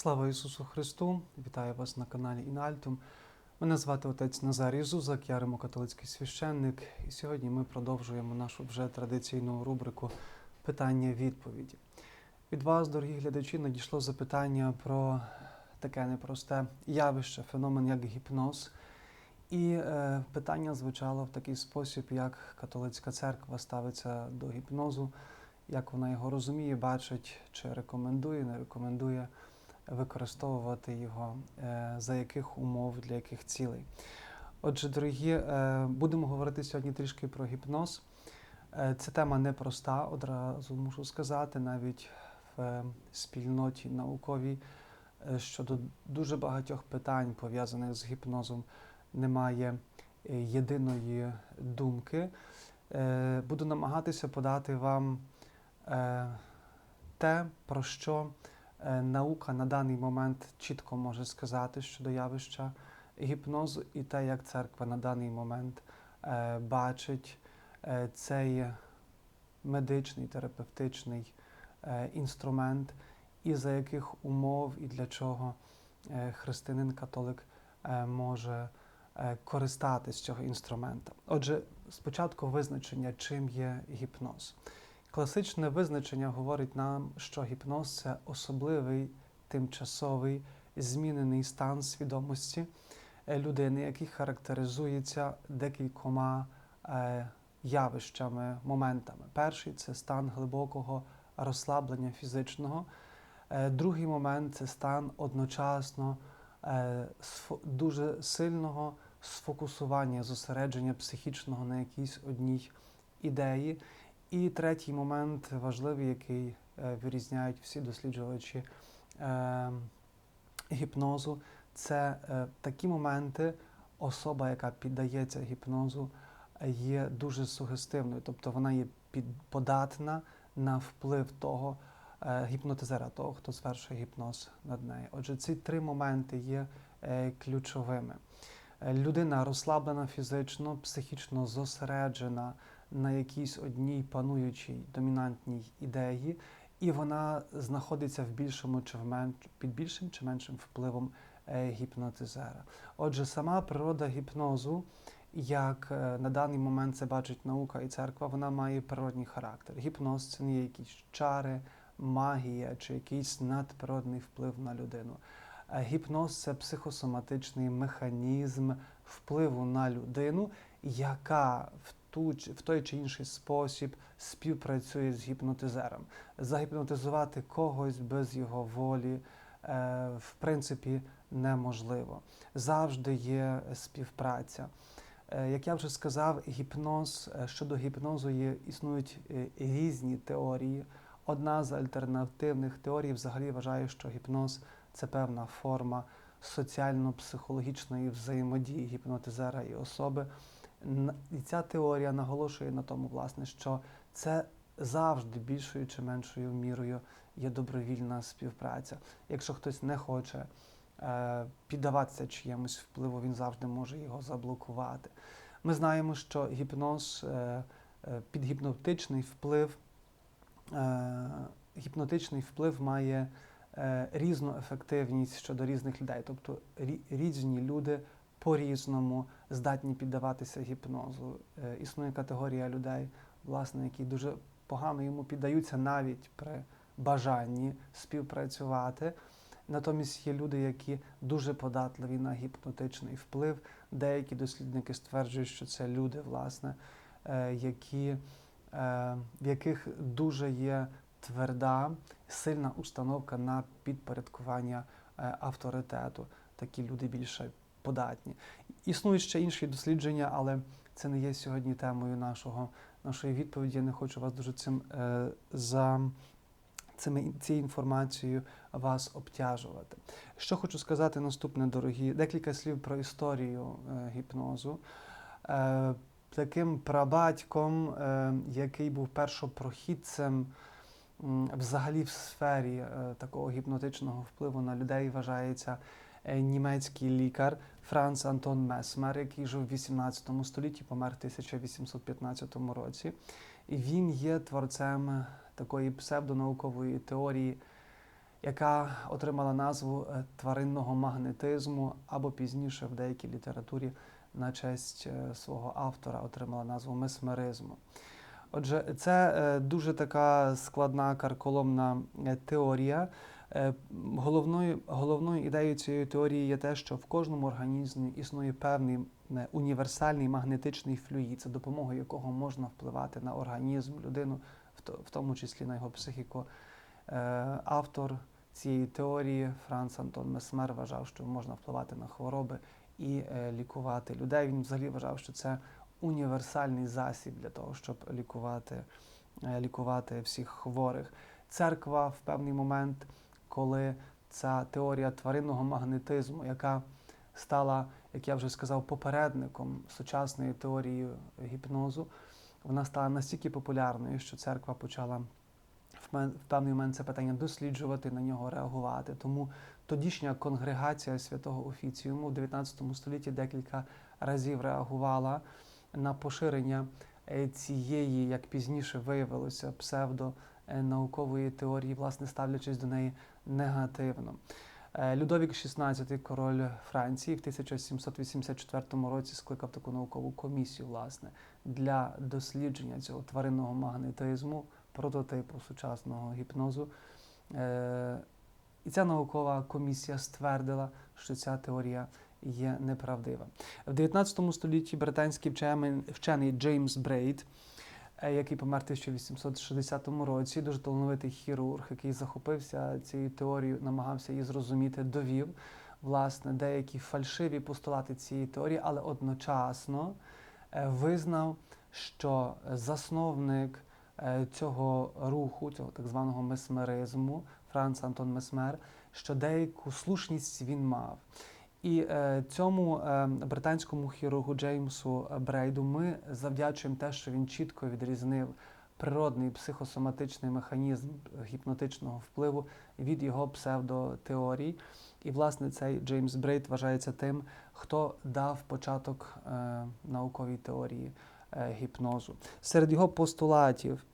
Слава Ісусу Христу! Вітаю вас на каналі Інальтум. Мене звати отець Назарій Зузак, я римокатолицький священник, і сьогодні ми продовжуємо нашу вже традиційну рубрику Питання-відповіді. Від вас, дорогі глядачі, надійшло запитання про таке непросте явище, феномен як гіпноз. І е, питання звучало в такий спосіб, як католицька церква ставиться до гіпнозу, як вона його розуміє, бачить, чи рекомендує, не рекомендує використовувати його, е, за яких умов, для яких цілей. Отже, дорогі, е, будемо говорити сьогодні трішки про гіпноз. Е, Ця тема непроста, одразу мушу сказати, навіть в спільноті науковій щодо дуже багатьох питань, пов'язаних з гіпнозом, немає єдиної думки. Буду намагатися подати вам те, про що наука на даний момент чітко може сказати щодо явища гіпнозу, і те, як церква на даний момент е, бачить е, цей медичний, терапевтичний е, інструмент, і за яких умов і для чого е, християнин-католик е, може е, користатись цього інструмента. Отже, спочатку визначення, чим є гіпноз. Класичне визначення говорить нам, що гіпноз це особливий тимчасовий змінений стан свідомості е, людини, який характеризується декількома е, явищами, моментами. Перший це стан глибокого розслаблення фізичного. Е, Другий момент це стан одночасно дуже сильного сфокусування, зосередження психічного на якійсь одній ідеї. І третій момент важливий, який е, вирізняють всі досліджувачі е, гіпнозу, це е, такі моменти, особа, яка піддається гіпнозу, є дуже сугестивною, тобто вона є податна на вплив того гіпнотизера, того, хто звершує гіпноз над нею. Отже, ці три моменти є ключовими. Людина розслаблена фізично, психічно зосереджена на якійсь одній пануючій домінантній ідеї, і вона знаходиться в більшому чи в менш, під більшим чи меншим впливом е, гіпнотизера. Отже, сама природа гіпнозу, як е, на даний момент це бачить наука і церква, вона має природній характер. Гіпноз це не якісь чари, магія чи якийсь надприродний вплив на людину. Е, Гіпноз це психосоматичний механізм впливу на людину, яка в ту в той чи інший спосіб співпрацює з гіпнотизером. Загіпнотизувати когось без його волі, е, в принципі, неможливо. Завжди є співпраця. Е, Як я вже сказав, гіпноз е, щодо гіпнозу є, існують різні теорії. Одна з альтернативних теорій взагалі вважає, що гіпноз це певна форма соціально-психологічної взаємодії гіпнотизера і особи. І ця теорія наголошує на тому, власне, що це завжди більшою чи меншою мірою є добровільна співпраця. Якщо хтось не хоче е, піддаватися чиємусь впливу, він завжди може його заблокувати. Ми знаємо, що гіпноз, е, е, підгіпнотичний вплив, гіпнотичний вплив має різну ефективність щодо різних людей. Тобто рі- різні люди по-різному здатні піддаватися гіпнозу. Е, Існує категорія людей, власне, які дуже погано йому піддаються навіть при бажанні співпрацювати. Натомість є люди, які дуже податливі на гіпнотичний вплив. Деякі дослідники стверджують, що це люди, власне, е, які, е, в яких дуже є тверда, сильна установка на підпорядкування авторитету. Такі люди більше податні. Існують ще інші дослідження, але це не є сьогодні темою нашого, нашої відповіді. Я не хочу вас дуже цим е, за цими, цією інформацією вас обтяжувати. Що хочу сказати наступне, дорогі, декілька слів про історію е, гіпнозу. Е, таким прабатьком, е, який був першопрохідцем взагалі в сфері е, такого гіпнотичного впливу на людей, вважається німецький лікар Франц Антон Месмер, який жив в 18 столітті, помер в 1815 році. І він є творцем такої псевдонаукової теорії яка отримала назву е, тваринного магнетизму, або пізніше в деякій літературі на честь е, свого автора отримала назву месмеризму. Отже, це е, дуже така складна карколомна е, теорія. Е, Головною, головною ідеєю цієї теорії є те, що в кожному організмі існує певний універсальний магнетичний флюїд, за допомогою якого можна впливати на організм, людину, в тому числі на його психіку. Е, Автор цієї теорії Франц Антон Месмер вважав, що можна впливати на хвороби і е, лікувати людей. Він взагалі вважав, що це універсальний засіб для того, щоб лікувати, лікувати всіх хворих. Церква в певний момент, коли ця теорія тваринного магнетизму, яка стала, як я вже сказав, попередником сучасної теорії гіпнозу, вона стала настільки популярною, що церква почала в певний момент це питання досліджувати, на нього реагувати. Тому тодішня конгрегація святого офіціуму в 19 столітті декілька разів реагувала на поширення е, цієї, як пізніше виявилося, псевдонаукової теорії, власне, ставлячись до неї негативно. Е, Людовік XVI, король Франції, в 1784 році скликав таку наукову комісію, власне, для дослідження цього тваринного магнетизму, прототипу сучасного гіпнозу. Е, І ця наукова комісія ствердила, що ця теорія є неправдива. В 19 столітті британський вчений, Джеймс Брейд, е, який помер в 1860 році, дуже талановитий хірург, який захопився цією теорією, намагався її зрозуміти, довів власне деякі фальшиві постулати цієї теорії, але одночасно е, визнав, що засновник е, цього руху, цього так званого месмеризму, Франц Антон Месмер, що деяку слушність він мав. І е, цьому е, британському хірургу Джеймсу Брейду ми завдячуємо те, що він чітко відрізнив природний психосоматичний механізм гіпнотичного впливу від його псевдотеорій. І, власне, цей Джеймс Брейд вважається тим, хто дав початок е, науковій теорії е, гіпнозу. Серед його постулатів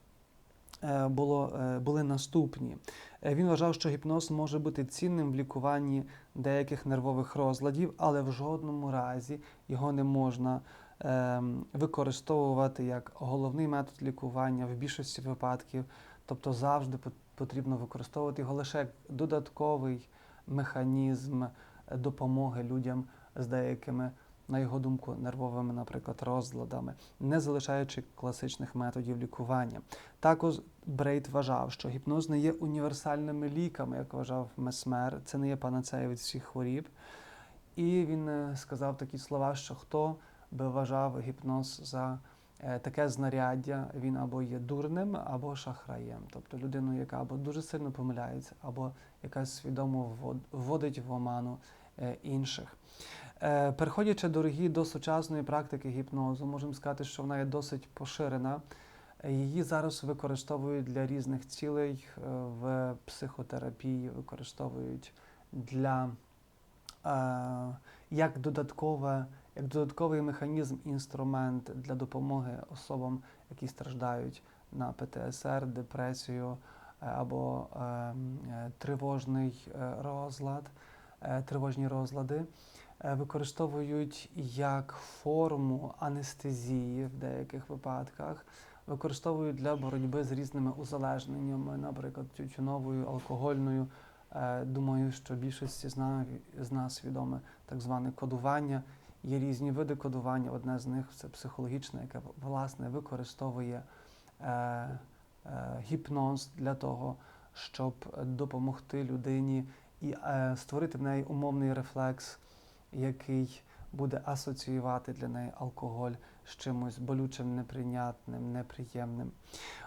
е, було, е, були наступні. Е, Він вважав, що гіпноз може бути цінним в лікуванні деяких нервових розладів, але в жодному разі його не можна е, використовувати як головний метод лікування в більшості випадків. Тобто завжди пот- потрібно використовувати його лише як додатковий механізм допомоги людям з деякими, на його думку, нервовими, наприклад, розладами, не залишаючи класичних методів лікування. Також Брейд вважав, що гіпноз не є універсальними ліками, як вважав Месмер, це не є панацея від всіх хворіб. І він е, сказав такі слова, що хто би вважав гіпноз за е, таке знаряддя, він або є дурним, або шахраєм, тобто людиною, яка або дуже сильно помиляється, або яка свідомо вводить в оману е, інших. Е, Переходячи дорогі до сучасної практики гіпнозу, можемо сказати, що вона є досить поширена. Її зараз використовують для різних цілей е, в психотерапії, використовують для е, як додаткове, як додатковий механізм, інструмент для допомоги особам, які страждають на ПТСР, депресію або е, м, е, тривожний розлад, тривожні розлади. Е, Використовують як форму анестезії в деяких випадках, використовують для боротьби з різними узалежненнями, наприклад, тютюновою, алкогольною. Е, Думаю, що більшості з нас, відоме так зване кодування. Є різні види кодування. Одне з них це психологічне, яке власне використовує е, гіпноз для того, щоб допомогти людині і створити в неї умовний рефлекс, який буде асоціювати для неї алкоголь з чимось болючим, неприйнятним, неприємним.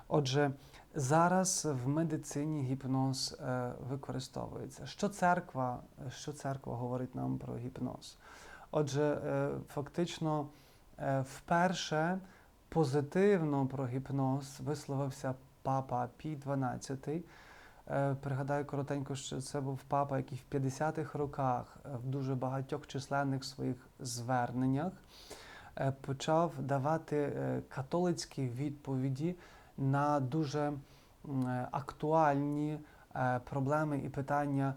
Отже, зараз в медицині гіпноз е, використовується. Що церква, що церква говорить нам про гіпноз? Отже, е, фактично, е, вперше позитивно про гіпноз висловився папа Пій XII. Е, Пригадаю коротенько, що це був папа, який в 50-х роках е, в дуже багатьох численних своїх зверненнях е, почав давати католицькі відповіді на дуже актуальні проблеми і питання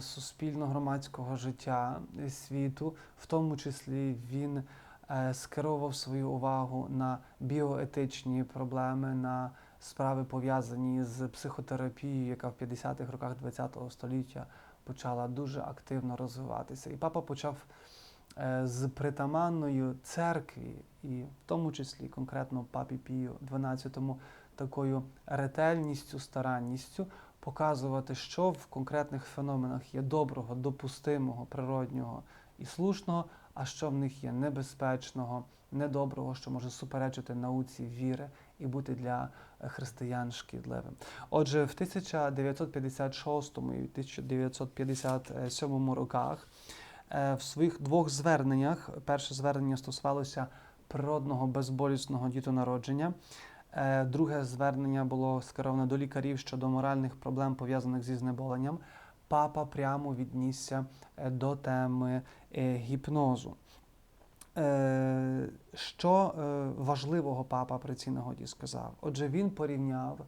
суспільно-громадського життя світу, в тому числі він скеровував свою увагу на біоетичні проблеми, на справи пов'язані з психотерапією, яка в 50-х роках ХХ століття почала дуже активно розвиватися. І папа почав е, з притаманною церкві, і в тому числі конкретно папі Пію XII, такою ретельністю, старанністю показувати, що в конкретних феноменах є доброго, допустимого, природнього і слушного, а що в них є небезпечного, недоброго, що може суперечити науці віри і бути для е, християн шкідливим. Отже, в 1956 і 1957 роках е, в своїх двох зверненнях, перше звернення стосувалося природного безболісного дітонародження. Е, Друге звернення було скероване до лікарів щодо моральних проблем, пов'язаних зі знеболенням. Папа прямо віднісся до теми гіпнозу. Що е, важливого папа при цій нагоді сказав? Отже, він порівняв,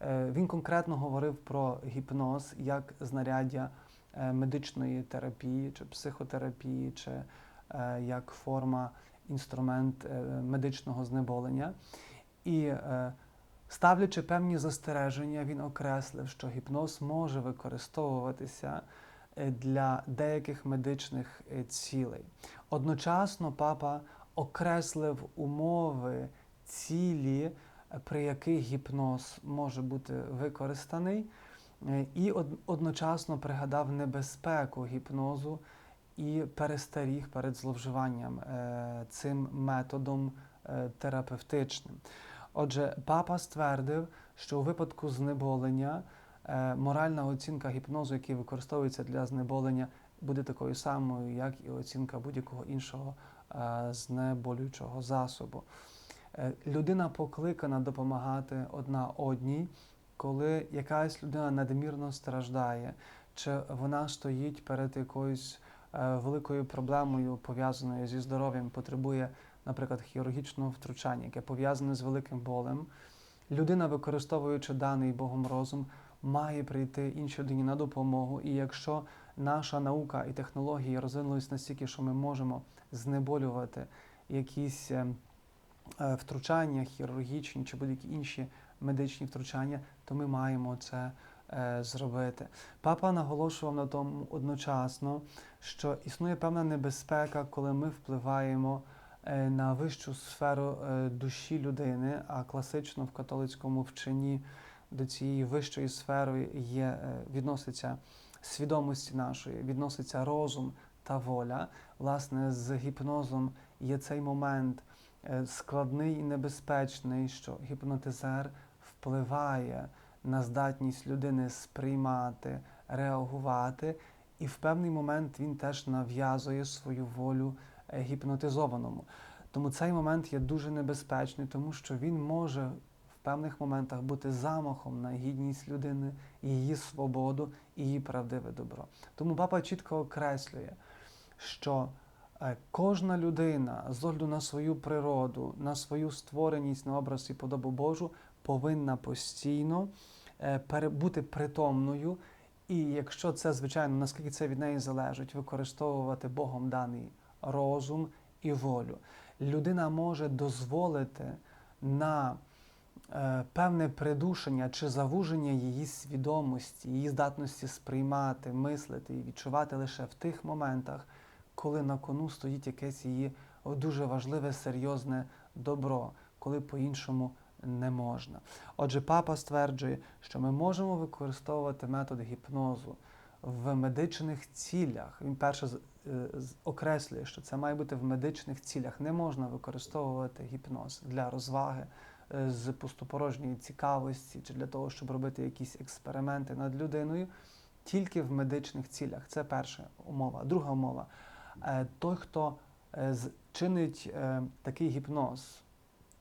е, він конкретно говорив про гіпноз як знаряддя е, медичної терапії чи психотерапії, чи як форма, інструмент медичного знеболення. І ставлячи певні застереження, він окреслив, що гіпноз може використовуватися для деяких медичних цілей. Одночасно папа окреслив умови, цілі, е, при яких гіпноз може бути використаний, е, і одночасно пригадав небезпеку гіпнозу і перестеріг перед зловживанням е, цим методом терапевтичним. Отже, папа ствердив, що у випадку знеболення моральна оцінка гіпнозу, який використовується для знеболення, буде такою самою, як і оцінка будь-якого іншого е, знеболюючого засобу. Е, Людина покликана допомагати одна одній, коли якась людина надмірно страждає, чи вона стоїть перед якоюсь е, великою проблемою, пов'язаною зі здоров'ям, потребує, наприклад, хірургічного втручання, яке пов'язане з великим болем. Людина, використовуючи даний Богом розум, має прийти іншій людині на допомогу. І якщо наша наука і технології розвинулись настільки, що ми можемо знеболювати якісь е, е, втручання, хірургічні чи будь-які інші медичні втручання, то ми маємо це е, зробити. Папа наголошував на тому одночасно, що існує певна небезпека, коли ми впливаємо е, на вищу сферу душі людини, а класично в католицькому вченні до цієї вищої сфери є, відноситься свідомості нашої, відноситься розум та воля. Власне, з гіпнозом є цей момент е, складний і небезпечний, що гіпнотизер впливає на здатність людини сприймати, реагувати, і в певний момент він теж нав'язує свою волю е, гіпнотизованому. Тому цей момент є дуже небезпечний, тому що він може певних моментах бути замахом на гідність людини, її свободу і її правдиве добро. Тому папа чітко окреслює, що е, кожна людина з огляду на свою природу, на свою створеність на образ і подобу Божу повинна постійно е, бути притомною. І якщо це, звичайно, наскільки це від неї залежить, використовувати Богом даний розум і волю. Людина може дозволити на певне придушення чи завуження її свідомості, її здатності сприймати, мислити і відчувати лише в тих моментах, коли на кону стоїть якесь її дуже важливе, серйозне добро, коли по-іншому не можна. Отже, папа стверджує, що ми можемо використовувати метод гіпнозу в медичних цілях. Він перше е, окреслює, що це має бути в медичних цілях. Не можна використовувати гіпноз для розваги е, з пустопорожньої цікавості чи для того, щоб робити якісь експерименти над людиною, тільки в медичних цілях. Це перша умова. Друга умова. Е, Той, хто е, чинить е, такий гіпноз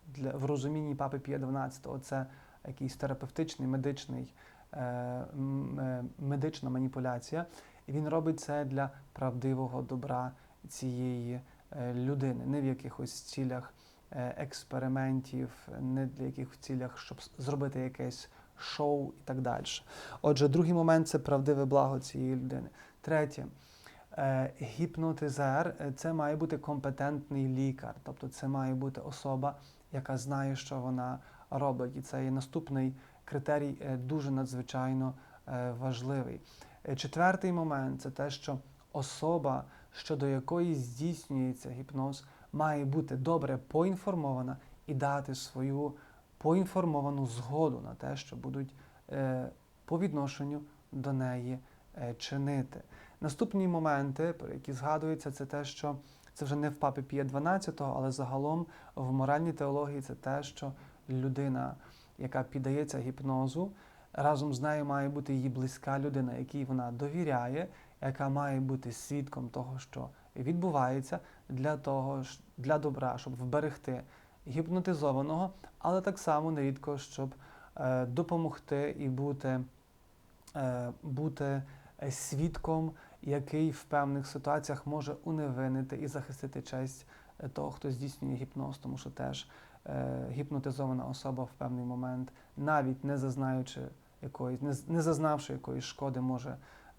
для, в розумінні папи Пія XII, це якийсь терапевтичний, медичний, е, е, медична маніпуляція. І він робить це для правдивого добра цієї е, людини, не в якихось цілях е, експериментів, не для якихось цілях, щоб зробити якесь шоу і так далі. Отже, другий момент це правдиве благо цієї людини. Третє. Е, гіпнотизер е, це має бути компетентний лікар, тобто це має бути особа, яка знає, що вона робить. І це є наступний критерій, е, дуже надзвичайно е, важливий. Е, Четвертий момент це те, що особа, щодо якої здійснюється гіпноз, має бути добре поінформована і дати свою поінформовану згоду на те, що будуть е, по відношенню до неї е, чинити. Наступні моменти, про які згадуються, це те, що це вже не в папі Пія 12, але загалом в моральній теології це те, що людина, яка піддається гіпнозу, разом з нею має бути її близька людина, якій вона довіряє, яка має бути свідком того, що відбувається для того, для добра, щоб вберегти гіпнотизованого, але так само нерідко, щоб е, допомогти і бути, е, бути е, свідком, який в певних ситуаціях може уневинити і захистити честь того, хто здійснює гіпноз, тому що теж гіпнотизована особа в певний момент, навіть не зазнаючи якоїсь, не, зазнавши якоїсь шкоди, може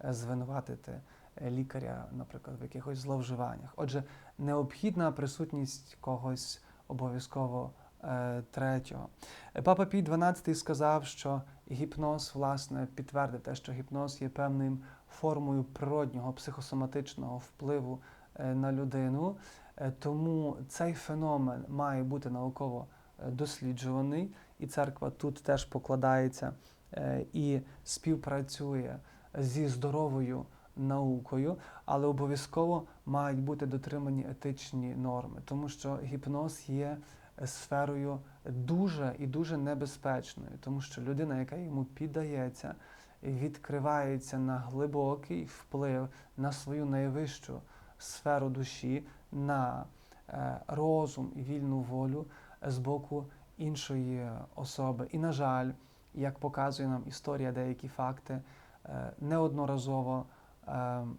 звинуватити лікаря, наприклад, в якихось зловживаннях. Отже, необхідна присутність когось обов'язково е, третього. Е, Папа Пій XII сказав, що гіпноз, власне, підтвердив те, що гіпноз є певною формою природнього психосоматичного впливу е, на людину. Е, Тому цей феномен має бути науково е, досліджуваний, і церква тут теж покладається е, і співпрацює зі здоровою наукою, але обов'язково мають бути дотримані етичні норми, тому що гіпноз є е, сферою дуже і дуже небезпечною, тому що людина, яка йому піддається, відкривається на глибокий вплив на свою найвищу сферу душі, на е, розум і вільну волю з боку іншої особи. І, на жаль, як показує нам історія, деякі факти, е, неодноразово,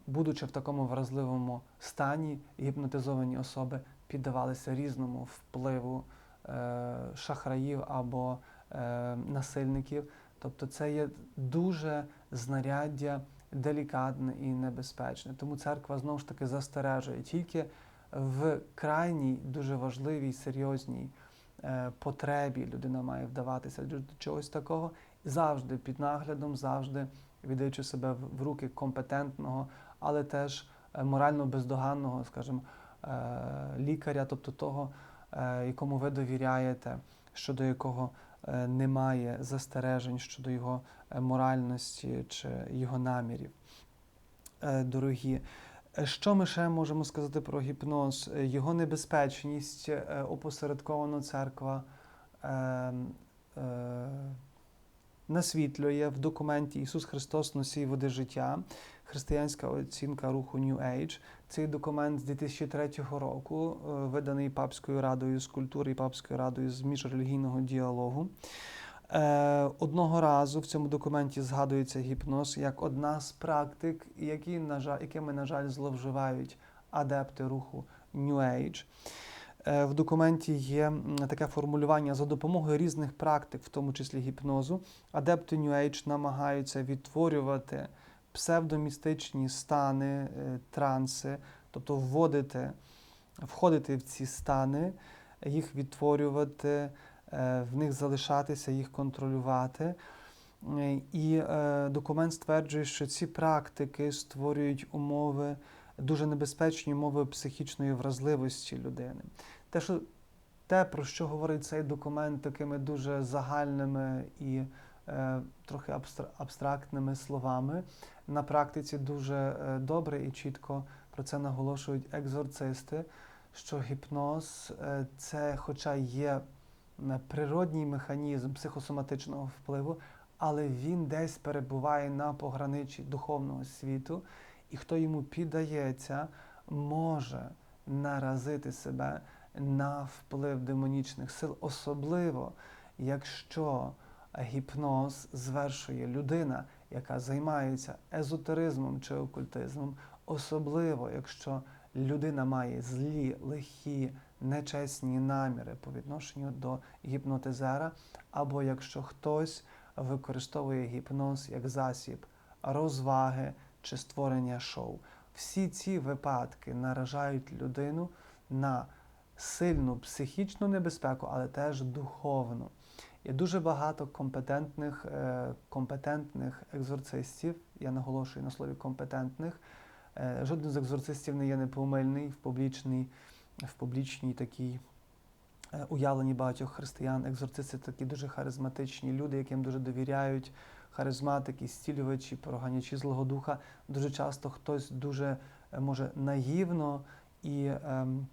будучи в такому вразливому стані, гіпнотизовані особи піддавалися різному впливу е, шахраїв або е, насильників. Тобто це є дуже знаряддя делікатне і небезпечне. Тому церква знову ж таки застережує тільки в крайній, дуже важливій, серйозній е, потребі людина має вдаватися до чогось такого, завжди під наглядом, завжди віддаючи себе в, руки компетентного, але теж е, морально бездоганного, скажімо, е, лікаря, тобто того, е, якому ви довіряєте, щодо якого немає застережень щодо його моральності чи його намірів. Дорогі, що ми ще можемо сказати про гіпноз? Його небезпечність опосередковано церква е, е, насвітлює в документі Ісус Христос носій води життя, християнська оцінка руху New Age. Цей документ з 2003 року, е, виданий Папською радою з культури і Папською радою з міжрелігійного діалогу. Е, Одного разу в цьому документі згадується гіпноз як одна з практик, які, на жаль, якими, на жаль, зловживають адепти руху New Age. Е, В документі є таке формулювання за допомогою різних практик, в тому числі гіпнозу. Адепти New Age намагаються відтворювати псевдомістичні стани, е, транси, тобто вводити, входити в ці стани, їх відтворювати, е, в них залишатися, їх контролювати. І документ стверджує, що ці практики створюють умови, дуже небезпечні умови психічної вразливості людини. Те, що, те, про що говорить цей документ такими дуже загальними і е, трохи абстрактними словами, на практиці дуже е, добре і чітко про це наголошують екзорцисти, що гіпноз е, це, хоча є природній механізм психосоматичного впливу, але він десь перебуває на пограничі духовного світу, і хто йому піддається, може наразити себе на вплив демонічних сил, особливо якщо гіпноз звершує людина, яка займається езотеризмом чи окультизмом, особливо якщо людина має злі, лихі, нечесні наміри по відношенню до гіпнотизера, або якщо хтось використовує гіпноз як засіб розваги чи створення шоу. Всі ці випадки наражають людину на сильну психічну небезпеку, але теж духовну. Є дуже багато компетентних, е, компетентних екзорцистів. Я наголошую на слові компетентних. Е, Жоден з екзорцистів не є непомильний в публічній, в публічній такій е, уявленні багатьох християн. Екзорцисти такі дуже харизматичні люди, яким дуже довіряють, харизматики, стілювачі, проганячі злого духа. Дуже часто хтось дуже е, може наївно і ем,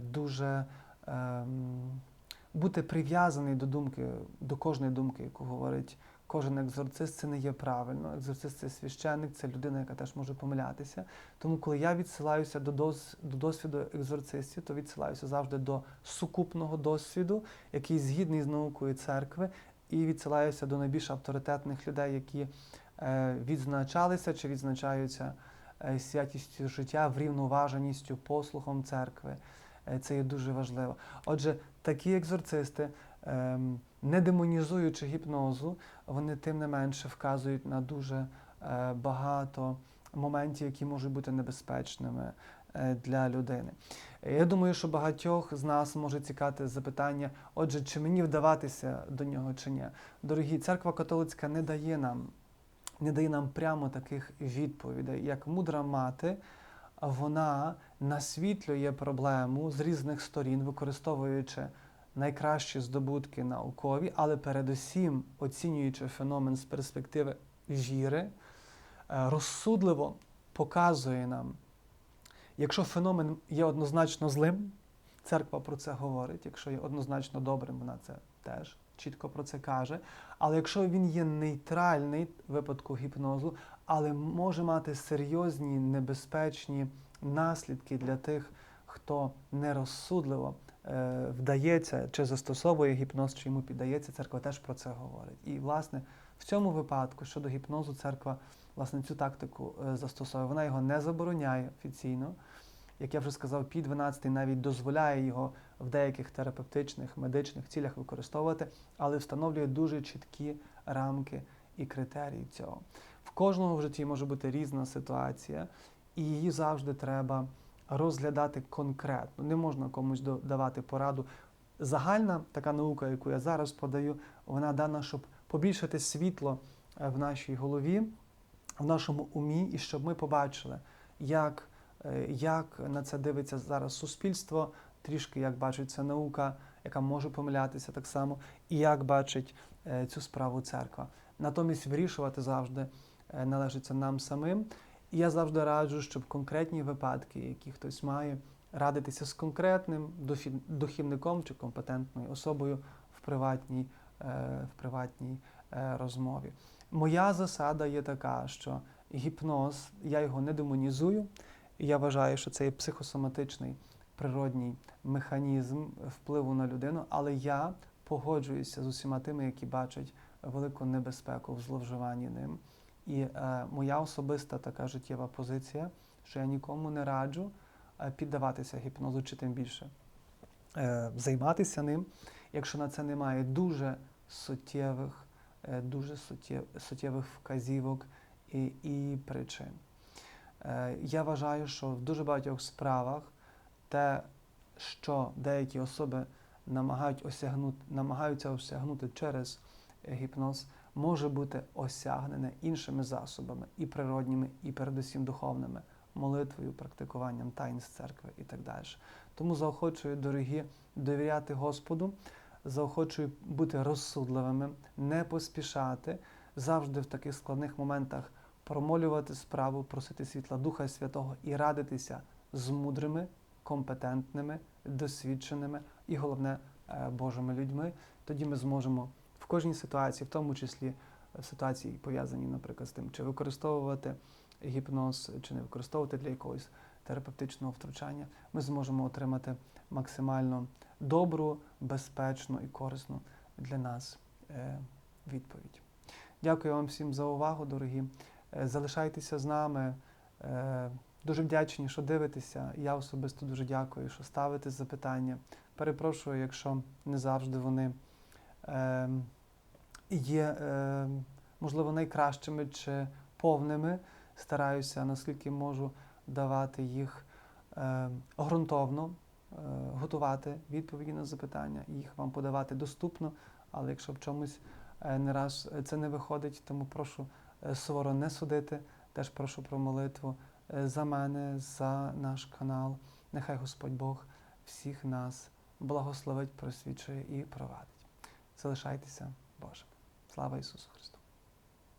дуже ем, бути прив'язаний до думки, до кожної думки, яку говорить кожен екзорцист, це не є правильно. Екзорцист це священник, це людина, яка теж може помилятися. Тому, коли я відсилаюся до, дос, до досвіду екзорцистів, то відсилаюся завжди до сукупного досвіду, який згідний з наукою церкви, і відсилаюся до найбільш авторитетних людей, які е, відзначалися чи відзначаються е, святістю життя, врівноваженістю, послухом церкви. Е, Це є дуже важливо. Отже, такі екзорцисти, ем, не демонізуючи гіпнозу, вони тим не менше вказують на дуже багато моментів, які можуть бути небезпечними для людини. Е, Я думаю, що багатьох з нас може цікавити запитання: отже, чи мені вдаватися до нього чи ні? Дорогі, церква католицька не дає нам, не дає нам прямо таких відповідей, як мудра мати. Вона насвітлює проблему з різних сторін, використовуючи найкращі здобутки наукові, але передусім оцінюючи феномен з перспективи віри, е, розсудливо показує нам, якщо феномен є однозначно злим, церква про це говорить, якщо є однозначно добрим, вона це теж чітко про це каже. Але якщо він є нейтральний в випадку гіпнозу, але може мати серйозні небезпечні наслідки для тих, хто нерозсудливо е, вдається чи застосовує гіпноз, чи йому піддається, церква теж про це говорить. І, власне, в цьому випадку щодо гіпнозу, церква власне цю тактику е, застосовує. Вона його не забороняє офіційно. Як я вже сказав, пі 12 навіть дозволяє його в деяких терапевтичних, медичних цілях використовувати, але встановлює дуже чіткі рамки і критерії цього. В кожного в житті може бути різна ситуація, і її завжди треба розглядати конкретно. Не можна комусь давати пораду. Загальна така наука, яку я зараз подаю, вона дана, щоб побільшити світло е, в нашій голові, в нашому умі, і щоб ми побачили, як, е, як на це дивиться зараз суспільство, трішки як бачить це наука, яка може помилятися так само, і як бачить е, цю справу церква. Натомість вирішувати завжди е, належиться нам самим. І я завжди раджу, щоб конкретні випадки, які хтось має, радитися з конкретним духівником чи компетентною особою в приватній, в приватній розмові. Моя засада є така, що гіпноз, я його не демонізую, я вважаю, що це є психосоматичний природній механізм впливу на людину, але я погоджуюся з усіма тими, які бачать велику небезпеку в зловживанні ним. І е, моя особиста така життєва позиція, що я нікому не раджу е, піддаватися гіпнозу, чи тим більше е, займатися ним, якщо на це немає дуже суттєвих, дуже суттєв, суттєвих вказівок і, і причин. Е, я вважаю, що в дуже багатьох справах те, що деякі особи намагають осягнути, намагаються осягнути через е, гіпноз, може бути осягнене іншими засобами, і природніми, і передусім духовними, молитвою, практикуванням таїнств церкви і так далі. Тому заохочую, дорогі, довіряти Господу, заохочую бути розсудливими, не поспішати, завжди в таких складних моментах промолювати справу, просити світла Духа Святого і радитися з мудрими, компетентними, досвідченими і, головне, е, Божими людьми. Тоді ми зможемо в кожній ситуації, в тому числі в ситуації, пов'язані, наприклад, з тим, чи використовувати гіпноз, чи не використовувати для якогось терапевтичного втручання, ми зможемо отримати максимально добру, безпечну і корисну для нас е, відповідь. Дякую вам всім за увагу, дорогі. Е, Залишайтеся з нами. Е, Дуже вдячні, що дивитеся. Я особисто дуже дякую, що ставите запитання. Перепрошую, якщо не завжди вони е, є, е, можливо, найкращими чи повними. Стараюся, наскільки можу, давати їх е, ґрунтовно, готувати відповіді на запитання, їх вам подавати доступно. Але якщо в чомусь е, не раз це не виходить, тому прошу е, суворо не судити. Теж прошу про молитву е, за мене, за наш канал. Нехай Господь Бог всіх нас благословить, просвічує і провадить. Залишайтеся Божими. Слава Ісусу Христу!